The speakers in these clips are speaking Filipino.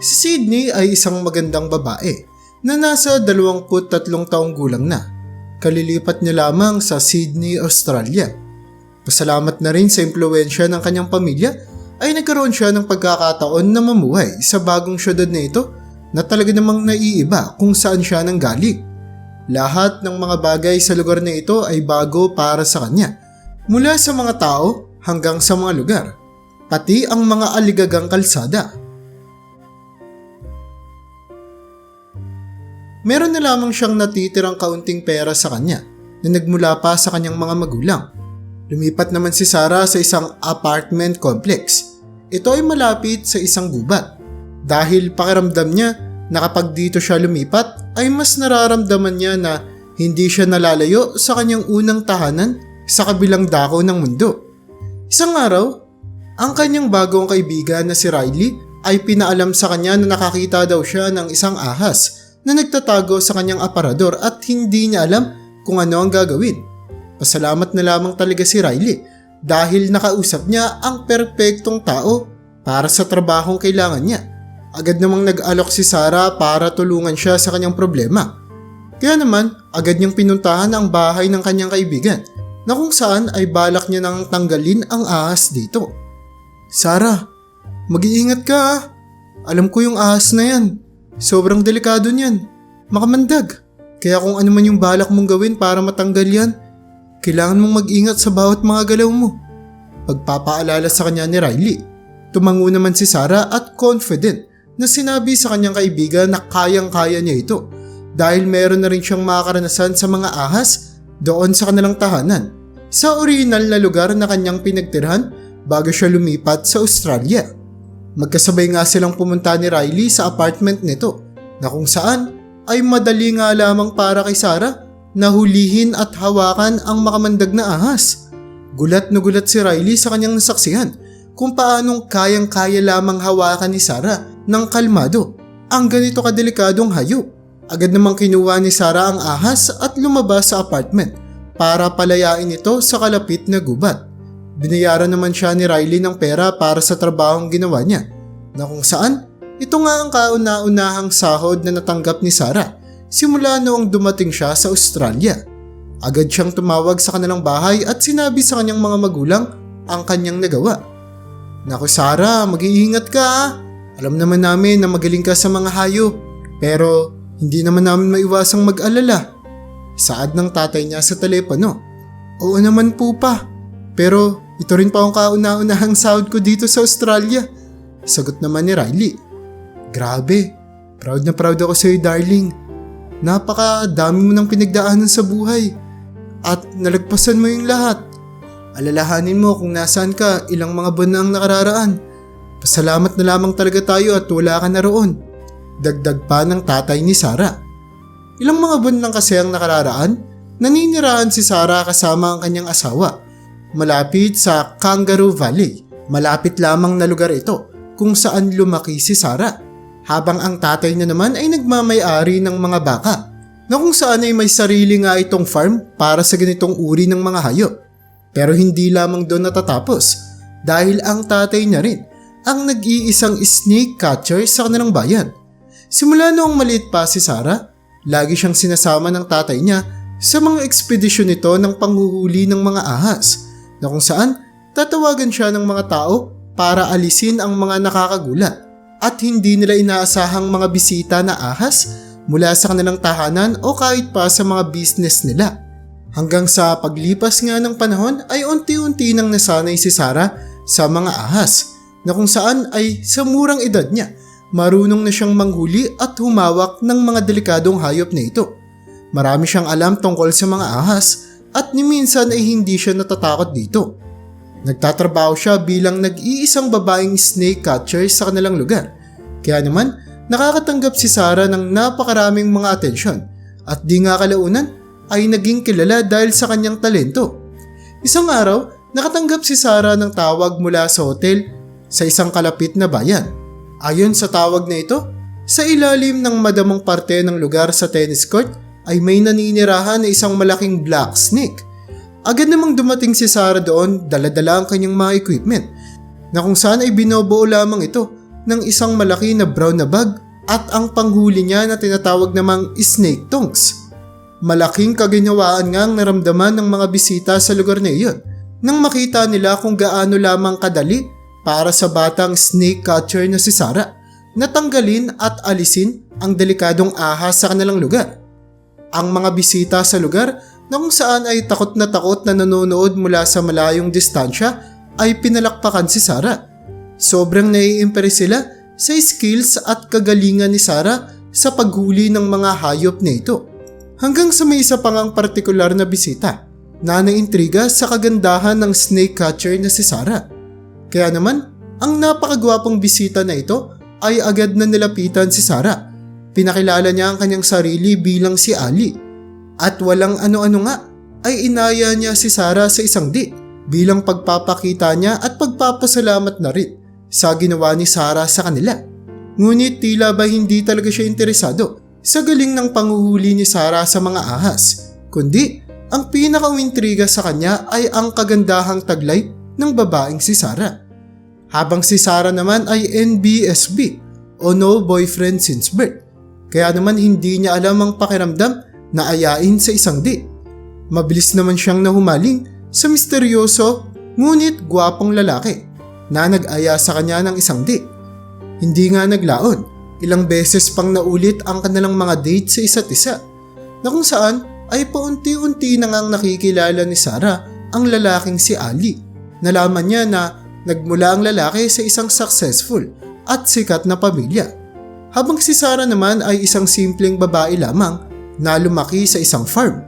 Si Sydney ay isang magandang babae na nasa 23 taong gulang na. Kalilipat niya lamang sa Sydney, Australia. Pasalamat na rin sa impluensya ng kanyang pamilya ay nagkaroon siya ng pagkakataon na mamuhay sa bagong syudad na ito na talaga namang naiiba kung saan siya nanggaling. Lahat ng mga bagay sa lugar na ito ay bago para sa kanya. Mula sa mga tao hanggang sa mga lugar. Pati ang mga aligagang kalsada. Meron na lamang siyang natitirang kaunting pera sa kanya na nagmula pa sa kanyang mga magulang. Lumipat naman si Sarah sa isang apartment complex. Ito ay malapit sa isang gubat. Dahil pakiramdam niya na kapag dito siya lumipat ay mas nararamdaman niya na hindi siya nalalayo sa kanyang unang tahanan sa kabilang dako ng mundo. Isang araw, ang kanyang bagong kaibigan na si Riley ay pinaalam sa kanya na nakakita daw siya ng isang ahas na nagtatago sa kanyang aparador at hindi niya alam kung ano ang gagawin. Pasalamat na lamang talaga si Riley dahil nakausap niya ang perpektong tao para sa trabahong kailangan niya. Agad namang nag-alok si Sarah para tulungan siya sa kanyang problema. Kaya naman, agad niyang pinuntahan ang bahay ng kanyang kaibigan na kung saan ay balak niya nang tanggalin ang ahas dito. Sarah, mag-iingat ka ah. Alam ko yung ahas na yan. Sobrang delikado niyan. Makamandag. Kaya kung ano man yung balak mong gawin para matanggal yan, kailangan mong mag-ingat sa bawat mga galaw mo. Pagpapaalala sa kanya ni Riley. Tumango naman si Sarah at confident na sinabi sa kanyang kaibigan na kayang-kaya niya ito dahil meron na rin siyang makakaranasan sa mga ahas doon sa kanilang tahanan sa original na lugar na kanyang pinagtirhan bago siya lumipat sa Australia. Magkasabay nga silang pumunta ni Riley sa apartment nito na kung saan ay madali nga lamang para kay Sarah na hulihin at hawakan ang makamandag na ahas. Gulat na gulat si Riley sa kanyang nasaksihan kung paanong kayang-kaya lamang hawakan ni Sarah ng kalmado ang ganito kadelikadong hayop. Agad namang kinuha ni Sarah ang ahas at lumabas sa apartment para palayain ito sa kalapit na gubat. Binayaran naman siya ni Riley ng pera para sa trabahong ginawa niya na kung saan ito nga ang kauna-unahang sahod na natanggap ni Sarah simula noong dumating siya sa Australia. Agad siyang tumawag sa kanilang bahay at sinabi sa kanyang mga magulang ang kanyang nagawa. Naku Sarah, mag-iingat ka ah. Alam naman namin na magaling ka sa mga hayop pero hindi naman namin maiwasang mag-alala. Saad ng tatay niya sa telepono. Oo naman po pa. Pero ito rin pa ang kauna-unahang sahod ko dito sa Australia. Sagot naman ni Riley. Grabe, proud na proud ako sa iyo darling. Napaka dami mo nang pinagdaanan sa buhay. At nalagpasan mo yung lahat. Alalahanin mo kung nasaan ka ilang mga buwan na ang nakararaan. Pasalamat na lamang talaga tayo at wala ka na roon. Dagdag pa ng tatay ni Sarah. Ilang mga buwan lang kasi ang nakararaan, naninirahan si Sarah kasama ang kanyang asawa. Malapit sa Kangaroo Valley. Malapit lamang na lugar ito kung saan lumaki si Sarah. Habang ang tatay niya naman ay nagmamayari ng mga baka na kung saan ay may sarili nga itong farm para sa ganitong uri ng mga hayop. Pero hindi lamang doon natatapos dahil ang tatay niya rin ang nag-iisang snake catcher sa kanilang bayan. Simula noong maliit pa si Sarah, lagi siyang sinasama ng tatay niya sa mga ekspedisyon nito ng panghuhuli ng mga ahas na kung saan tatawagan siya ng mga tao para alisin ang mga nakakagulat at hindi nila inaasahang mga bisita na ahas mula sa kanilang tahanan o kahit pa sa mga business nila. Hanggang sa paglipas nga ng panahon ay unti-unti nang nasanay si Sarah sa mga ahas na kung saan ay sa murang edad niya marunong na siyang manghuli at humawak ng mga delikadong hayop na ito. Marami siyang alam tungkol sa mga ahas at ni minsan ay hindi siya natatakot dito. Nagtatrabaho siya bilang nag-iisang babaeng snake catcher sa kanilang lugar. Kaya naman, nakakatanggap si Sarah ng napakaraming mga atensyon at di nga kalaunan ay naging kilala dahil sa kanyang talento. Isang araw, nakatanggap si Sarah ng tawag mula sa hotel sa isang kalapit na bayan. Ayon sa tawag na ito, sa ilalim ng madamang parte ng lugar sa tennis court ay may naninirahan na isang malaking black snake. Agad namang dumating si Sarah doon, daladala ang kanyang mga equipment na kung saan ay binobuo lamang ito ng isang malaki na brown na bag at ang panghuli niya na tinatawag namang snake tongues. Malaking kaginawaan nga ang naramdaman ng mga bisita sa lugar na iyon nang makita nila kung gaano lamang kadali para sa batang snake catcher na si Sarah natanggalin at alisin ang delikadong ahas sa kanilang lugar. Ang mga bisita sa lugar na kung saan ay takot na takot na nanonood mula sa malayong distansya ay pinalakpakan si Sarah. Sobrang nai-impress sila sa skills at kagalingan ni Sarah sa paghuli ng mga hayop na ito. Hanggang sa may isa pang ang partikular na bisita na naintriga sa kagandahan ng snake catcher na si Sarah. Kaya naman, ang napakagwapong bisita na ito ay agad na nilapitan si Sarah. Pinakilala niya ang kanyang sarili bilang si Ali. At walang ano-ano nga, ay inaya niya si Sarah sa isang date bilang pagpapakita niya at pagpapasalamat na rin sa ginawa ni Sarah sa kanila. Ngunit tila ba hindi talaga siya interesado sa galing ng panguhuli ni Sarah sa mga ahas, kundi ang pinaka-intriga sa kanya ay ang kagandahang taglay ng babaeng si Sarah. Habang si Sarah naman ay NBSB o No Boyfriend Since Birth. Kaya naman hindi niya alam ang pakiramdam na ayain sa isang date. Mabilis naman siyang nahumaling sa misteryoso ngunit gwapong lalaki na nag-aya sa kanya ng isang date. Hindi nga naglaon, ilang beses pang naulit ang kanilang mga date sa isa't isa na kung saan ay paunti-unti na ngang nakikilala ni Sarah ang lalaking si Ali. Nalaman niya na nagmula ang lalaki sa isang successful at sikat na pamilya. Habang si Sarah naman ay isang simpleng babae lamang na lumaki sa isang farm.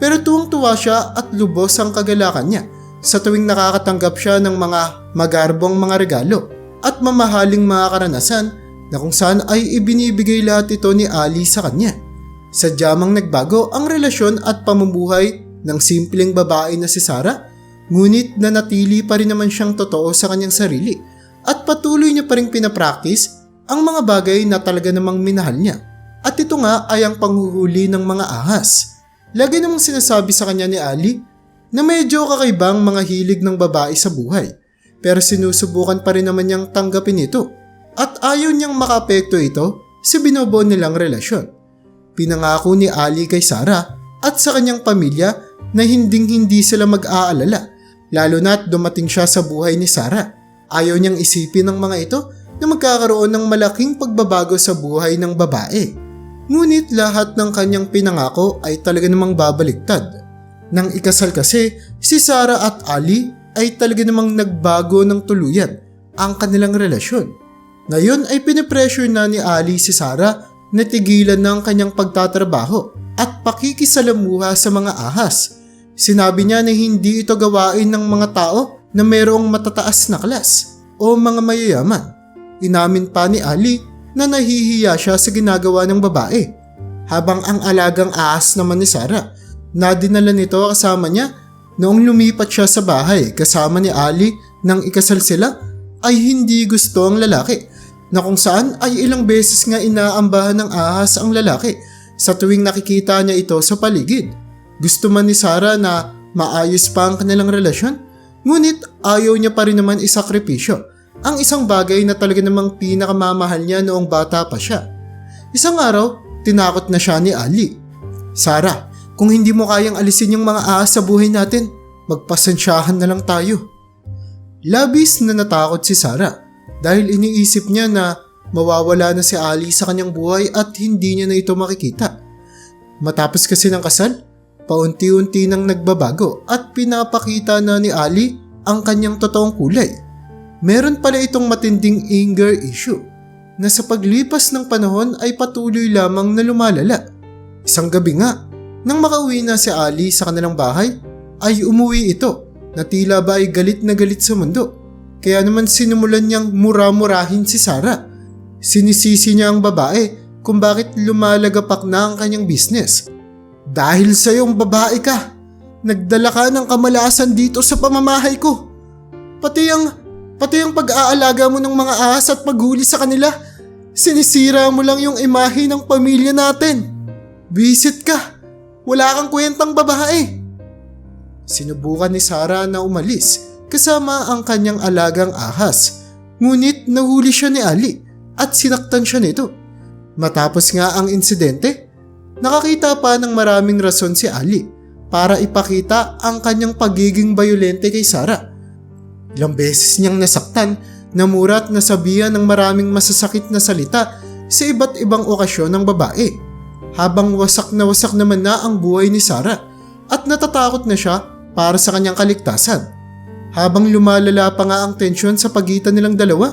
Pero tuwang-tuwa siya at lubos ang kagalakan niya sa tuwing nakakatanggap siya ng mga magarbong mga regalo at mamahaling mga karanasan na kung saan ay ibinibigay lahat ito ni Ali sa kanya. Sadyamang nagbago ang relasyon at pamumuhay ng simpleng babae na si Sarah, ngunit nanatili pa rin naman siyang totoo sa kanyang sarili at patuloy niya pa rin pinapractice ang mga bagay na talaga namang minahal niya. At ito nga ay ang panghuhuli ng mga ahas. Lagi namang sinasabi sa kanya ni Ali na medyo kakaibang mga hilig ng babae sa buhay pero sinusubukan pa rin naman niyang tanggapin ito at ayaw niyang makapekto ito sa binobo nilang relasyon. Pinangako ni Ali kay Sarah at sa kanyang pamilya na hinding hindi sila mag-aalala lalo na't dumating siya sa buhay ni Sarah. Ayaw niyang isipin ng mga ito na magkakaroon ng malaking pagbabago sa buhay ng babae. Ngunit lahat ng kanyang pinangako ay talaga namang babaliktad. Nang ikasal kasi, si Sarah at Ali ay talaga namang nagbago ng tuluyan ang kanilang relasyon. Ngayon ay pinipressure na ni Ali si Sarah na tigilan ng kanyang pagtatrabaho at pakikisalamuha sa mga ahas. Sinabi niya na hindi ito gawain ng mga tao na mayroong matataas na klas o mga mayayaman. Inamin pa ni Ali na nahihiya siya sa ginagawa ng babae. Habang ang alagang ahas naman ni Sarah na dinala nito kasama niya noong lumipat siya sa bahay kasama ni Ali nang ikasal sila ay hindi gusto ang lalaki na kung saan ay ilang beses nga inaambahan ng ahas ang lalaki sa tuwing nakikita niya ito sa paligid. Gusto man ni Sarah na maayos pa ang kanilang relasyon, ngunit ayaw niya pa rin naman isakripisyo ang isang bagay na talaga namang pinakamamahal niya noong bata pa siya. Isang araw, tinakot na siya ni Ali. Sarah, kung hindi mo kayang alisin yung mga ahas sa buhay natin, magpasensyahan na lang tayo. Labis na natakot si Sarah dahil iniisip niya na mawawala na si Ali sa kanyang buhay at hindi niya na ito makikita. Matapos kasi ng kasal, paunti-unti nang nagbabago at pinapakita na ni Ali ang kanyang totoong kulay. Meron pala itong matinding anger issue na sa paglipas ng panahon ay patuloy lamang na lumalala. Isang gabi nga, nang makauwi na si Ali sa kanilang bahay, ay umuwi ito na tila ba ay galit na galit sa mundo. Kaya naman sinumulan niyang mura-murahin si Sarah. Sinisisi niya ang babae kung bakit lumalagapak na ang kanyang business. Dahil sa iyong babae ka, nagdala ka ng kamalasan dito sa pamamahay ko. Pati ang, pati ang pag-aalaga mo ng mga ahas at paghuli sa kanila, sinisira mo lang yung imahe ng pamilya natin. Visit ka, wala kang kwentang babae. Sinubukan ni Sarah na umalis kasama ang kanyang alagang ahas. Ngunit nahuli siya ni Ali at sinaktan siya nito. Matapos nga ang insidente, nakakita pa ng maraming rason si Ali para ipakita ang kanyang pagiging bayolente kay Sarah. Ilang beses niyang nasaktan, namurat na sabihan ng maraming masasakit na salita sa iba't ibang okasyon ng babae. Habang wasak na wasak naman na ang buhay ni Sarah at natatakot na siya para sa kanyang kaligtasan. Habang lumalala pa nga ang tensyon sa pagitan nilang dalawa,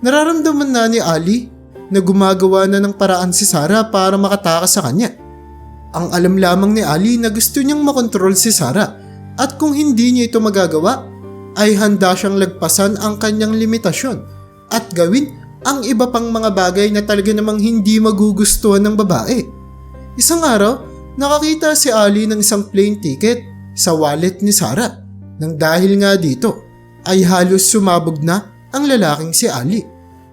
nararamdaman na ni Ali na gumagawa na ng paraan si Sarah para makatakas sa kanya. Ang alam lamang ni Ali na gusto niyang makontrol si Sarah at kung hindi niya ito magagawa, ay handa siyang lagpasan ang kanyang limitasyon at gawin ang iba pang mga bagay na talaga namang hindi magugustuhan ng babae. Isang araw, nakakita si Ali ng isang plane ticket sa wallet ni Sarah. Nang dahil nga dito, ay halos sumabog na ang lalaking si Ali.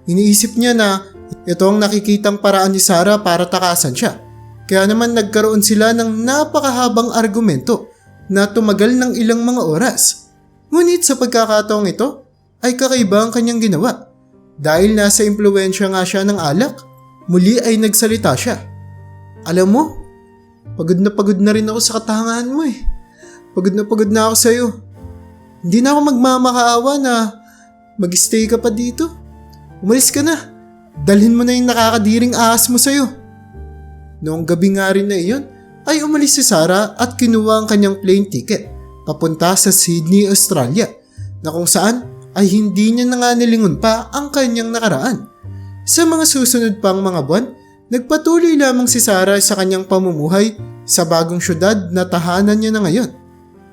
Iniisip niya na ito ang nakikitang paraan ni Sarah para takasan siya. Kaya naman nagkaroon sila ng napakahabang argumento na tumagal ng ilang mga oras. Ngunit sa pagkakataong ito, ay kakaiba ang kanyang ginawa. Dahil nasa impluensya nga siya ng alak, muli ay nagsalita siya. Alam mo, pagod na pagod na rin ako sa katangahan mo eh. Pagod na pagod na ako sa'yo. Hindi na ako magmamakaawa na mag-stay ka pa dito. Umalis ka na. Dalhin mo na yung nakakadiring ahas mo sa'yo. Noong gabi nga rin na iyon, ay umalis si Sarah at kinuha ang kanyang plane ticket papunta sa Sydney, Australia na kung saan ay hindi niya na nga nilingon pa ang kanyang nakaraan. Sa mga susunod pang mga buwan, nagpatuloy lamang si Sarah sa kanyang pamumuhay sa bagong syudad na tahanan niya na ngayon.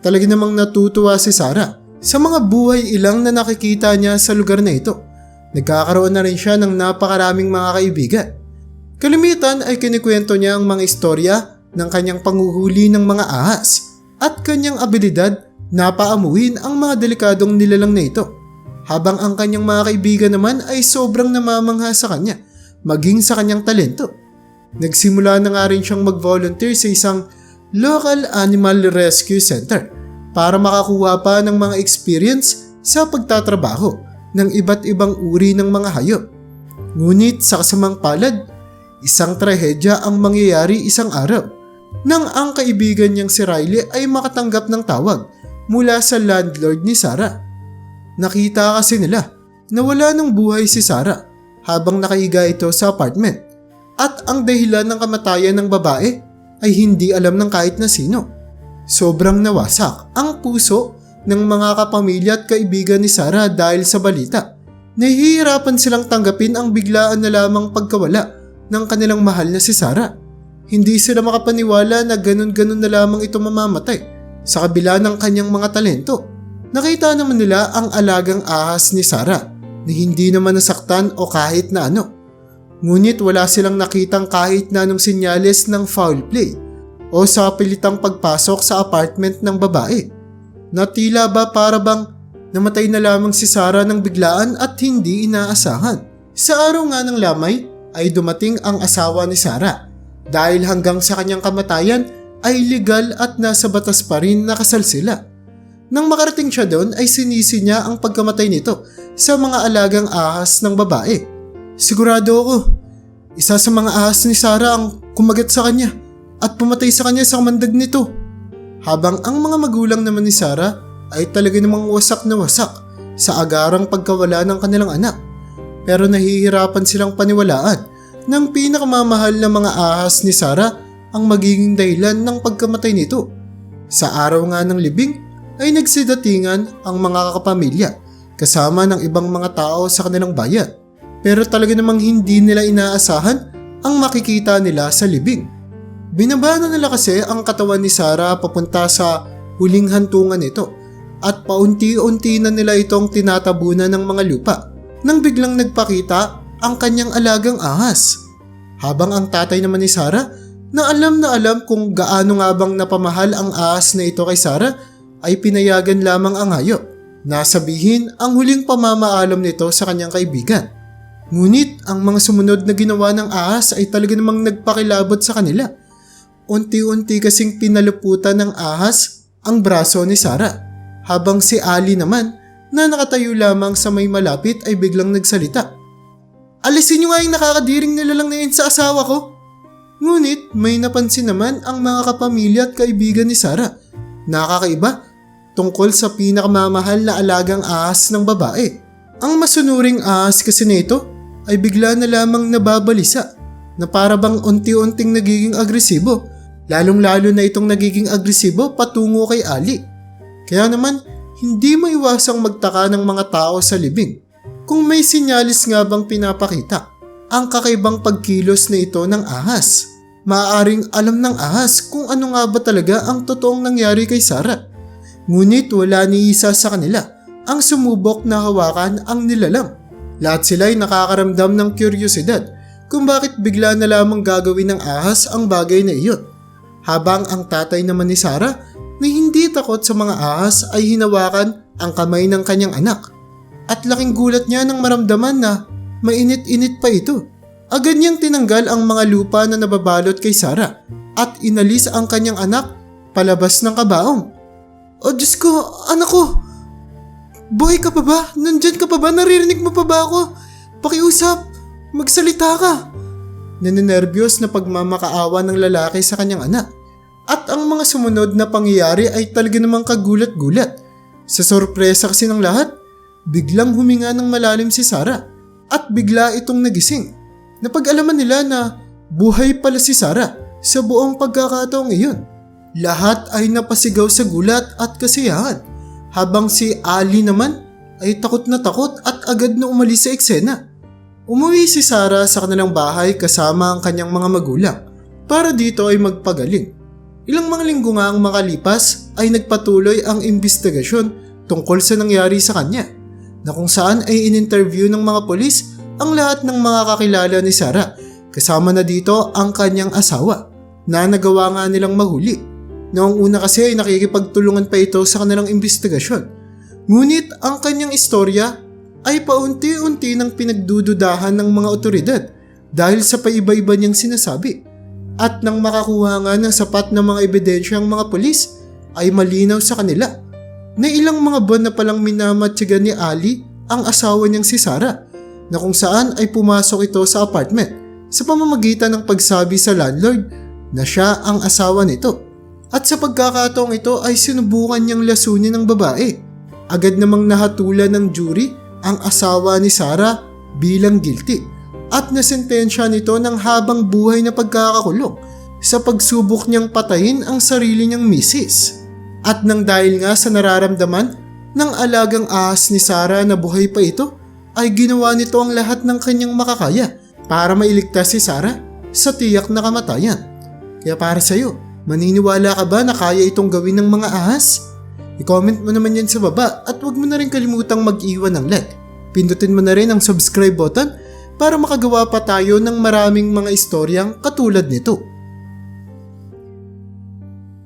Talaga namang natutuwa si Sarah sa mga buhay ilang na nakikita niya sa lugar na ito. Nagkakaroon na rin siya ng napakaraming mga kaibigan. Kalimitan ay kinikwento niya ang mga istorya ng kanyang panguhuli ng mga ahas at kanyang abilidad na paamuhin ang mga delikadong nilalang na ito. Habang ang kanyang mga kaibigan naman ay sobrang namamangha sa kanya, maging sa kanyang talento. Nagsimula na nga rin siyang mag-volunteer sa isang local animal rescue center para makakuha pa ng mga experience sa pagtatrabaho ng iba't ibang uri ng mga hayop. Ngunit sa kasamang palad, isang trahedya ang mangyayari isang araw nang ang kaibigan niyang si Riley ay makatanggap ng tawag mula sa landlord ni Sarah. Nakita kasi nila na wala ng buhay si Sarah habang nakaiga ito sa apartment at ang dahilan ng kamatayan ng babae ay hindi alam ng kahit na sino. Sobrang nawasak ang puso ng mga kapamilya at kaibigan ni Sarah dahil sa balita. Nahihirapan silang tanggapin ang biglaan na lamang pagkawala ng kanilang mahal na si Sarah. Hindi sila makapaniwala na ganun-ganun na lamang ito mamamatay sa kabila ng kanyang mga talento. Nakita naman nila ang alagang ahas ni Sarah na hindi naman nasaktan o kahit na ano. Ngunit wala silang nakitang kahit na anong sinyales ng foul play o sa pilitang pagpasok sa apartment ng babae. Na tila ba para bang namatay na lamang si Sarah ng biglaan at hindi inaasahan. Sa araw nga ng lamay ay dumating ang asawa ni Sarah dahil hanggang sa kanyang kamatayan ay legal at nasa batas pa rin nakasal sila. Nang makarating siya doon ay sinisi niya ang pagkamatay nito sa mga alagang ahas ng babae. Sigurado ako, isa sa mga ahas ni Sarah ang kumagat sa kanya at pumatay sa kanya sa kamandag nito. Habang ang mga magulang naman ni Sarah ay talaga namang wasak na wasak sa agarang pagkawala ng kanilang anak. Pero nahihirapan silang paniwalaan ng pinakamamahal na mga ahas ni Sarah ang magiging dahilan ng pagkamatay nito. Sa araw nga ng libing ay nagsidatingan ang mga kapamilya kasama ng ibang mga tao sa kanilang bayan. Pero talaga namang hindi nila inaasahan ang makikita nila sa libing. Binabana nila kasi ang katawan ni Sarah papunta sa huling hantungan nito at paunti-unti na nila itong tinatabunan ng mga lupa nang biglang nagpakita ang kanyang alagang ahas. Habang ang tatay naman ni Sarah na alam na alam kung gaano nga bang napamahal ang ahas na ito kay Sarah ay pinayagan lamang ang hayop na sabihin ang huling pamamaalam nito sa kanyang kaibigan. Ngunit ang mga sumunod na ginawa ng ahas ay talaga namang nagpakilabot sa kanila. Unti-unti kasing pinaluputan ng ahas ang braso ni Sarah habang si Ali naman na nakatayo lamang sa may malapit ay biglang nagsalita. Alisin nyo nga yung nakakadiring nilalang na yun sa asawa ko. Ngunit may napansin naman ang mga kapamilya at kaibigan ni Sarah. Nakakaiba tungkol sa pinakamamahal na alagang ahas ng babae. Ang masunuring ahas kasi nito ay bigla na lamang nababalisa na para bang unti-unting nagiging agresibo. Lalong-lalo na itong nagiging agresibo patungo kay Ali. Kaya naman, hindi maiwasang magtaka ng mga tao sa libing kung may sinyalis nga bang pinapakita ang kakaibang pagkilos na ito ng ahas. Maaaring alam ng ahas kung ano nga ba talaga ang totoong nangyari kay Sarah. Ngunit wala ni isa sa kanila ang sumubok na hawakan ang nilalang. Lahat sila ay nakakaramdam ng kuryosidad kung bakit bigla na lamang gagawin ng ahas ang bagay na iyon. Habang ang tatay naman ni Sarah na hindi takot sa mga ahas ay hinawakan ang kamay ng kanyang anak. At laking gulat niya nang maramdaman na mainit-init pa ito. Agad niyang tinanggal ang mga lupa na nababalot kay Sarah at inalis ang kanyang anak palabas ng kabaong. O Diyos ko, anak ko! Buhay ka pa ba? Nandyan ka pa ba? Naririnig mo pa ba ako? Pakiusap! Magsalita ka! Naninervyos na pagmamakaawa ng lalaki sa kanyang anak. At ang mga sumunod na pangyayari ay talaga namang kagulat-gulat. Sa sorpresa kasi ng lahat, biglang huminga ng malalim si Sarah at bigla itong nagising. Napag-alaman nila na buhay pala si Sarah sa buong pagkakataong iyon. Lahat ay napasigaw sa gulat at kasiyahan habang si Ali naman ay takot na takot at agad na umalis sa eksena. Umuwi si Sarah sa kanilang bahay kasama ang kanyang mga magulang para dito ay magpagaling. Ilang mga linggo nga ang makalipas ay nagpatuloy ang investigasyon tungkol sa nangyari sa kanya na kung saan ay in-interview ng mga polis ang lahat ng mga kakilala ni Sarah kasama na dito ang kanyang asawa na nagawa nga nilang mahuli. Noong una kasi ay nakikipagtulungan pa ito sa kanilang investigasyon. Ngunit ang kanyang istorya ay paunti-unti nang pinagdududahan ng mga otoridad dahil sa paiba-iba niyang sinasabi. At nang makakuha nga ng sapat na mga ebidensya ang mga polis, ay malinaw sa kanila na ilang mga buwan na palang minamatsyagan ni Ali ang asawa niyang si Sarah na kung saan ay pumasok ito sa apartment sa pamamagitan ng pagsabi sa landlord na siya ang asawa nito. At sa pagkakataong ito ay sinubukan niyang lasunin ng babae. Agad namang nahatulan ng jury ang asawa ni Sarah bilang guilty at nasentensya nito ng habang buhay na pagkakakulong sa pagsubok niyang patayin ang sarili niyang misis. At nang dahil nga sa nararamdaman ng alagang ahas ni Sarah na buhay pa ito, ay ginawa nito ang lahat ng kanyang makakaya para mailigtas si Sarah sa tiyak na kamatayan. Kaya para sa'yo, maniniwala ka ba na kaya itong gawin ng mga ahas? I-comment mo naman yan sa baba at huwag mo na rin kalimutang mag-iwan ng like. Pindutin mo na rin ang subscribe button para makagawa pa tayo ng maraming mga istoryang katulad nito.